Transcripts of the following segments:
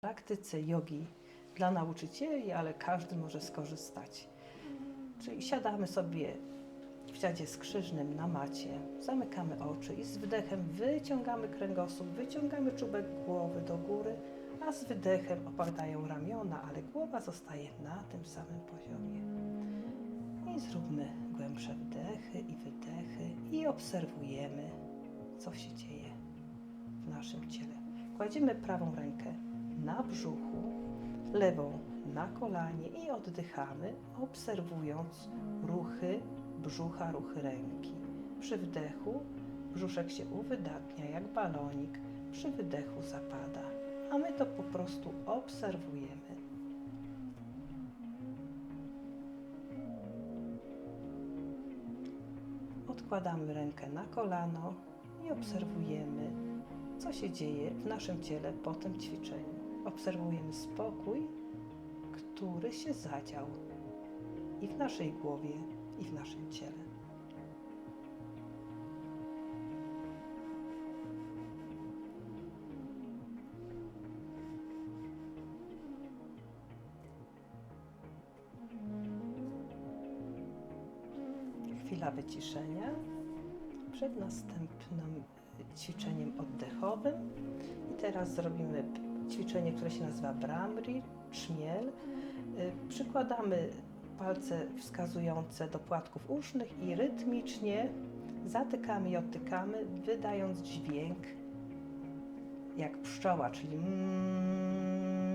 praktyce jogi dla nauczycieli, ale każdy może skorzystać. Czyli siadamy sobie w siadzie skrzyżnym na macie, zamykamy oczy i z wdechem wyciągamy kręgosłup, wyciągamy czubek głowy do góry, a z wydechem opadają ramiona, ale głowa zostaje na tym samym poziomie. I zróbmy głębsze wdechy i wydechy i obserwujemy, co się dzieje w naszym ciele. Kładziemy prawą rękę na brzuchu, lewą na kolanie i oddychamy, obserwując ruchy brzucha, ruchy ręki. Przy wdechu brzuszek się uwydatnia jak balonik, przy wydechu zapada, a my to po prostu obserwujemy. Odkładamy rękę na kolano i obserwujemy, co się dzieje w naszym ciele po tym ćwiczeniu. Obserwujemy spokój, który się zadział i w naszej głowie, i w naszym ciele. Chwila wyciszenia przed następnym ćwiczeniem oddechowym. I teraz zrobimy ćwiczenie, które się nazywa Bramri, trzmiel. Y, Przykładamy palce wskazujące do płatków usznych i rytmicznie zatykamy i odtykamy, wydając dźwięk jak pszczoła, czyli To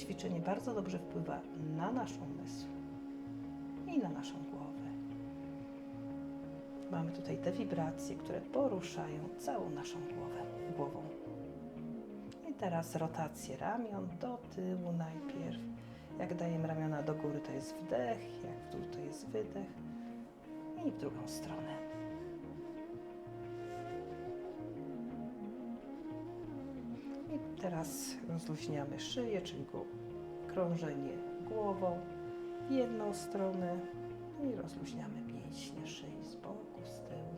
ćwiczenie bardzo dobrze wpływa na nasz umysł i na naszą głowę. Mamy tutaj te wibracje, które poruszają całą naszą głowę, głową. I teraz rotacje ramion do tyłu najpierw. Jak dajemy ramiona do góry, to jest wdech, jak w dół, to jest wydech. I w drugą stronę. Teraz rozluźniamy szyję, czyli krążenie głową w jedną stronę i rozluźniamy mięśnie szyi z boku, z tyłu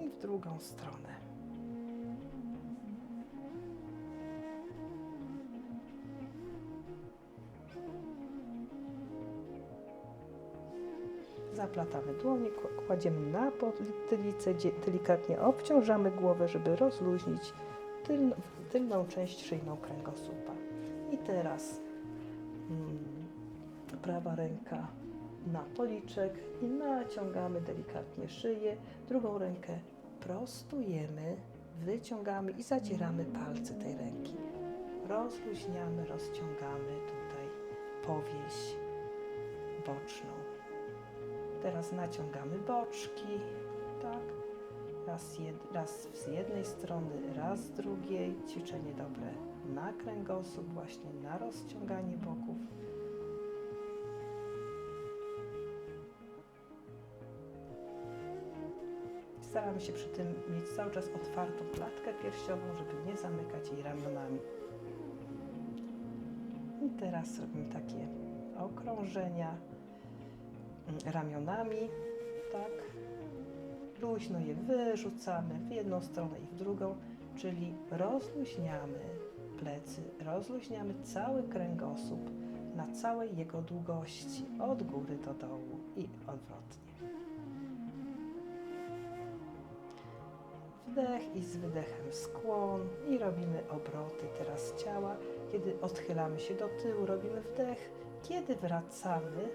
i w drugą stronę. Zaplatamy dłonie, kła- kładziemy na potylicę, delikatnie obciążamy głowę, żeby rozluźnić tylną, tylną część szyjną kręgosłupa. I teraz mm, prawa ręka na policzek i naciągamy delikatnie szyję. Drugą rękę prostujemy, wyciągamy i zadzieramy palce tej ręki. Rozluźniamy, rozciągamy tutaj powieś boczną. Teraz naciągamy boczki, tak. Raz, jed, raz z jednej strony, raz z drugiej. Ćwiczenie dobre na kręgosłup, właśnie na rozciąganie boków. Staramy się przy tym mieć cały czas otwartą klatkę piersiową, żeby nie zamykać jej ramionami. I teraz robimy takie okrążenia mm, ramionami, tak. Luźno je wyrzucamy w jedną stronę i w drugą, czyli rozluźniamy plecy, rozluźniamy cały kręgosłup na całej jego długości, od góry do dołu i odwrotnie. Wdech i z wydechem skłon i robimy obroty teraz ciała. Kiedy odchylamy się do tyłu, robimy wdech. Kiedy wracamy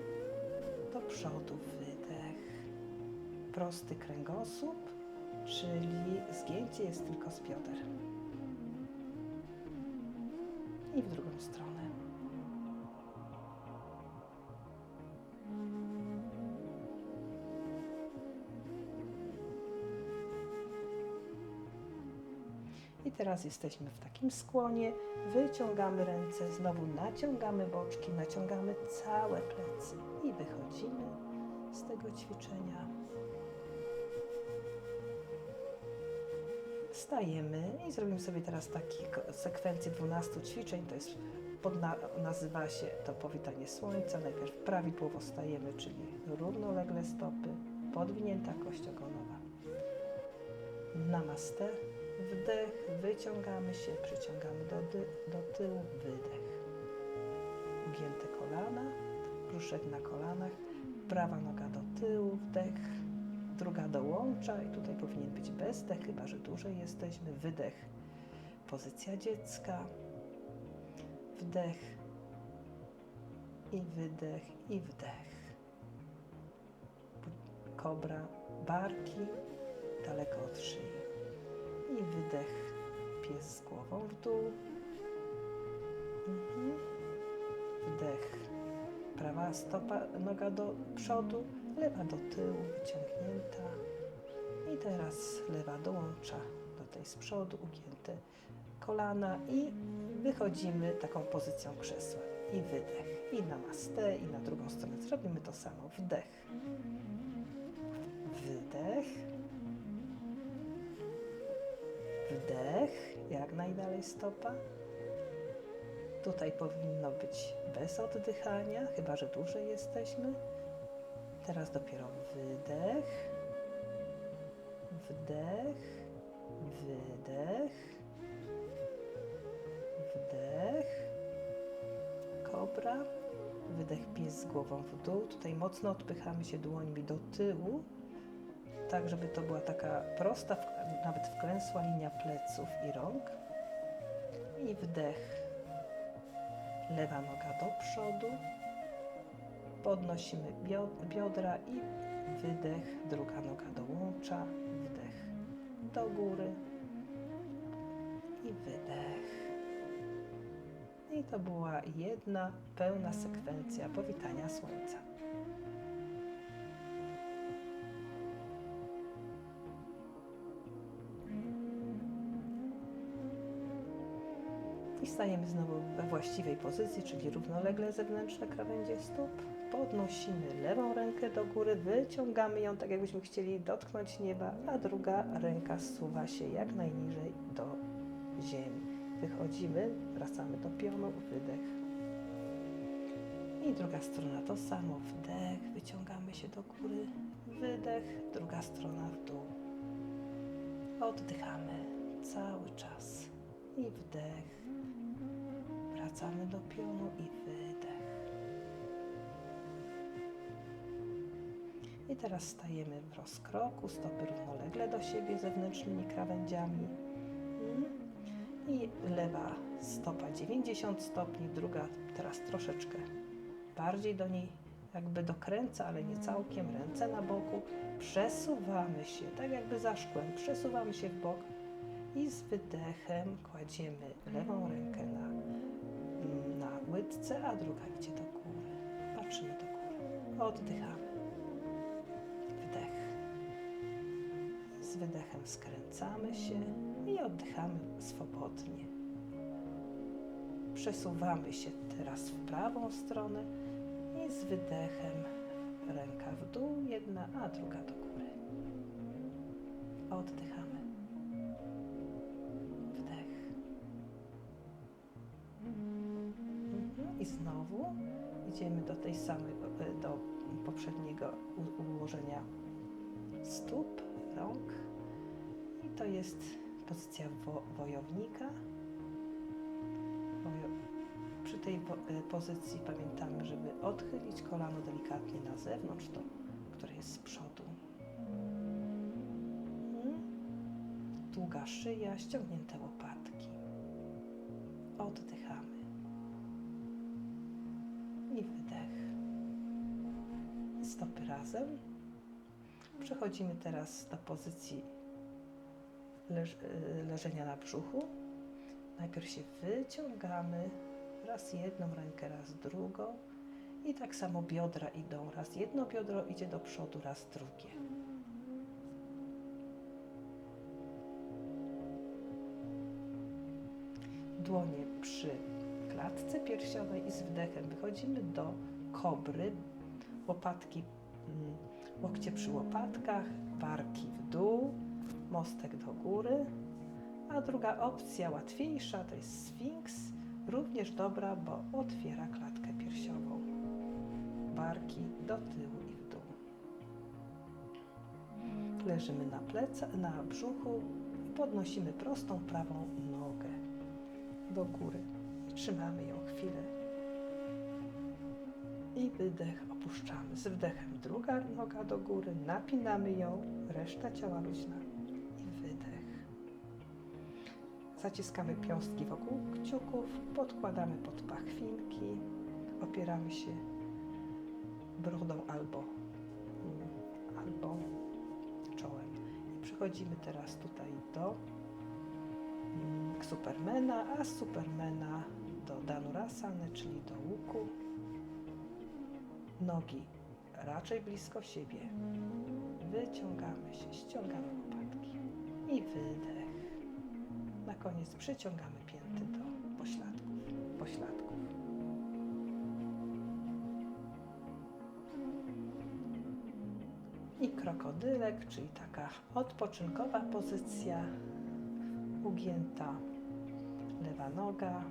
do przodu. Prosty kręgosłup, czyli zgięcie jest tylko z bioder. I w drugą stronę. I teraz jesteśmy w takim skłonie. Wyciągamy ręce, znowu naciągamy boczki, naciągamy całe plecy i wychodzimy z tego ćwiczenia. Wstajemy i zrobimy sobie teraz takie sekwencję 12 ćwiczeń. To jest nazywa się to powitanie słońca. Najpierw prawidłowo stajemy, czyli równolegle stopy, podwinięta kość ogonowa. Namaste. Wdech, wyciągamy się, przyciągamy do, do tyłu, wydech. Ugięte kolana, brzuszek na kolanach, prawa noga do tyłu, wdech, druga do łącza i tutaj powinien być bezdech, chyba że dłużej jesteśmy, wydech, pozycja dziecka, wdech. I wydech i wdech. Kobra, barki daleko od szyi. I wydech, pies z głową w dół. Mhm. Wdech, prawa stopa, noga do przodu, lewa do tyłu, wyciągnięta. I teraz lewa dołącza do tej z przodu, ugięte kolana i wychodzimy taką pozycją krzesła. I wydech, i namaste, i na drugą stronę zrobimy to samo. Wdech, wydech, wdech, jak najdalej stopa. Tutaj powinno być bez oddychania, chyba że dłużej jesteśmy. Teraz dopiero wydech, wdech, wydech, wdech, kobra, wydech pies z głową w dół. Tutaj mocno odpychamy się dłońmi do tyłu, tak żeby to była taka prosta, nawet wklęsła linia pleców i rąk. I wdech, lewa noga do przodu, podnosimy bio- biodra i wydech, druga noga do łącza, wdech do góry i wydech. I to była jedna pełna sekwencja powitania słońca. I stajemy znowu we właściwej pozycji, czyli równolegle zewnętrzne krawędzie stóp. Podnosimy lewą rękę do góry, wyciągamy ją tak, jakbyśmy chcieli dotknąć nieba, a druga ręka zsuwa się jak najniżej do ziemi. Wychodzimy, wracamy do pionu, wydech. I druga strona to samo, wdech, wyciągamy się do góry, wydech, druga strona w dół. Oddychamy cały czas i wdech. Wracamy do pionu i wydech. I teraz stajemy w rozkroku, stopy równolegle do siebie zewnętrznymi krawędziami. I lewa stopa 90 stopni, druga teraz troszeczkę bardziej do niej jakby dokręca, ale nie całkiem, ręce na boku. Przesuwamy się, tak jakby za szkłem, przesuwamy się w bok i z wydechem kładziemy lewą rękę na, na łydce, a druga idzie do góry. Patrzymy do góry. Oddychamy. Z wydechem skręcamy się i oddychamy swobodnie. Przesuwamy się teraz w prawą stronę i z wydechem ręka w dół, jedna, a druga do góry. Oddychamy. Wdech. Mhm. I znowu idziemy do tej samej, do poprzedniego ułożenia stóp, I to jest pozycja wo- wojownika. Wojo- przy tej po- e, pozycji pamiętamy, żeby odchylić kolano delikatnie na zewnątrz, to, które jest z przodu. Mhm. Długa szyja, ściągnięte łopatki. Oddychamy. I wydech. Stopy razem. Przechodzimy teraz do pozycji leż, e, leżenia na brzuchu. Najpierw się wyciągamy, raz jedną rękę, raz drugą. I tak samo biodra idą. Raz jedno biodro idzie do przodu, raz drugie. dłonie przy klatce piersiowej i z wdechem wychodzimy do kobry, łopatki, mm, łokcie przy łopatkach, barki w dół, mostek do góry. A druga opcja, łatwiejsza, to jest sfinks, również dobra, bo otwiera klatkę piersiową. Barki do tyłu i w dół. Leżymy na, pleca, na brzuchu i podnosimy prostą prawą nogę do góry. Trzymamy ją chwilę. I wydech opuszczamy. Z wdechem druga noga do góry, napinamy ją, reszta ciała luźna i wydech. Zaciskamy piąstki wokół kciuków, podkładamy pod pachwinki, opieramy się brodą albo, albo czołem. I przechodzimy teraz tutaj do mm, Supermana, a Supermana do Danurasany, czyli do łuku. Nogi raczej blisko siebie. Wyciągamy się, ściągamy łopatki i wydech. Na koniec przyciągamy pięty do pośladków. pośladków. I krokodylek, czyli taka odpoczynkowa pozycja, ugięta lewa noga.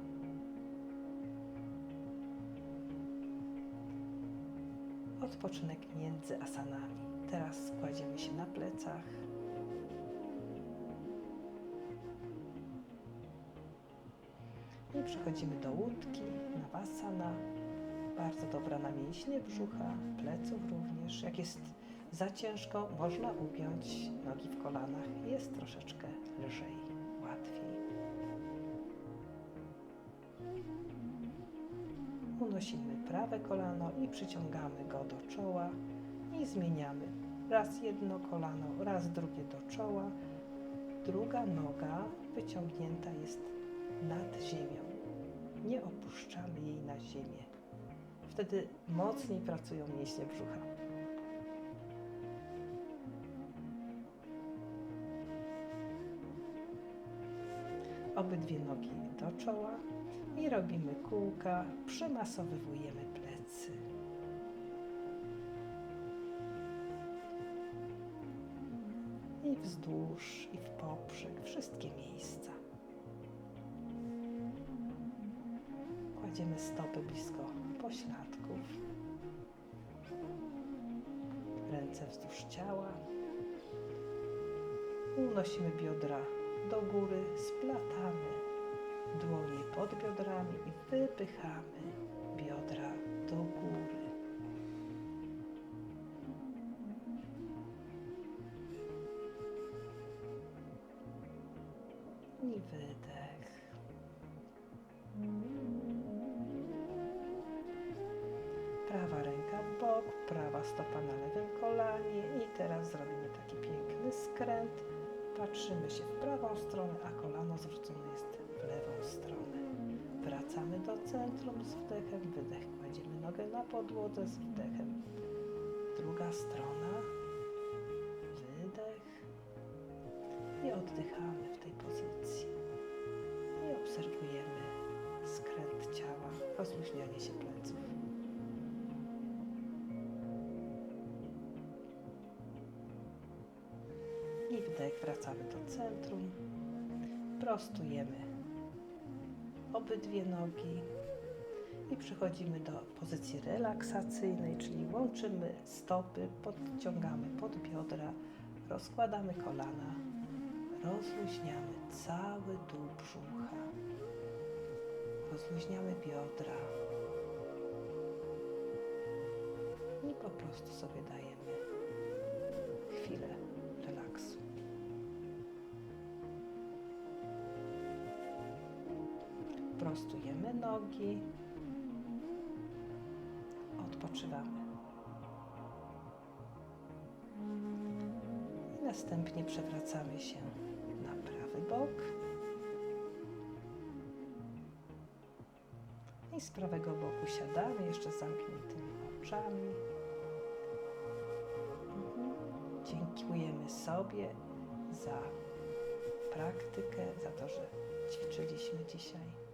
Odpoczynek między asanami. Teraz kładziemy się na plecach. I przechodzimy do łódki, nawasana. Bardzo dobra na mięśnie brzucha, pleców również. Jak jest za ciężko, można ugiąć nogi w kolanach. Jest troszeczkę lżej, łatwiej. Unosimy prawe kolano i przyciągamy go do czoła i zmieniamy. Raz jedno kolano, raz drugie do czoła. Druga noga wyciągnięta jest nad ziemią. Nie opuszczamy jej na ziemię. Wtedy mocniej pracują mięśnie brzucha. Obydwie nogi do czoła i robimy kółka, przymasowywujemy plecy. I wzdłuż, i w poprzek, wszystkie miejsca. Kładziemy stopy blisko pośladków. Ręce wzdłuż ciała. Unosimy biodra do góry, splatamy dłonie pod biodrami i wypychamy biodra do góry. I wydech. Prawa ręka w bok, prawa stopa na lewym kolanie i teraz zrobimy taki piękny skręt. Patrzymy się w prawą stronę, a kolano zwrócone jest w lewą stronę. Wracamy do centrum z wdechem, wydech. Kładziemy nogę na podłodze z wdechem. Druga strona. Wydech. I oddychamy w tej pozycji. I obserwujemy skręt ciała, rozluźnianie się pleców. I wdech, wracamy do centrum. Prostujemy obydwie nogi i przechodzimy do pozycji relaksacyjnej, czyli łączymy stopy, podciągamy pod biodra, rozkładamy kolana, rozluźniamy cały dół brzucha, rozluźniamy biodra i po prostu sobie dajemy chwilę Prostujemy nogi. Odpoczywamy. I następnie przewracamy się na prawy bok. I z prawego boku siadamy jeszcze z zamkniętymi oczami. Mhm. Dziękujemy sobie za praktykę, za to, że ćwiczyliśmy dzisiaj.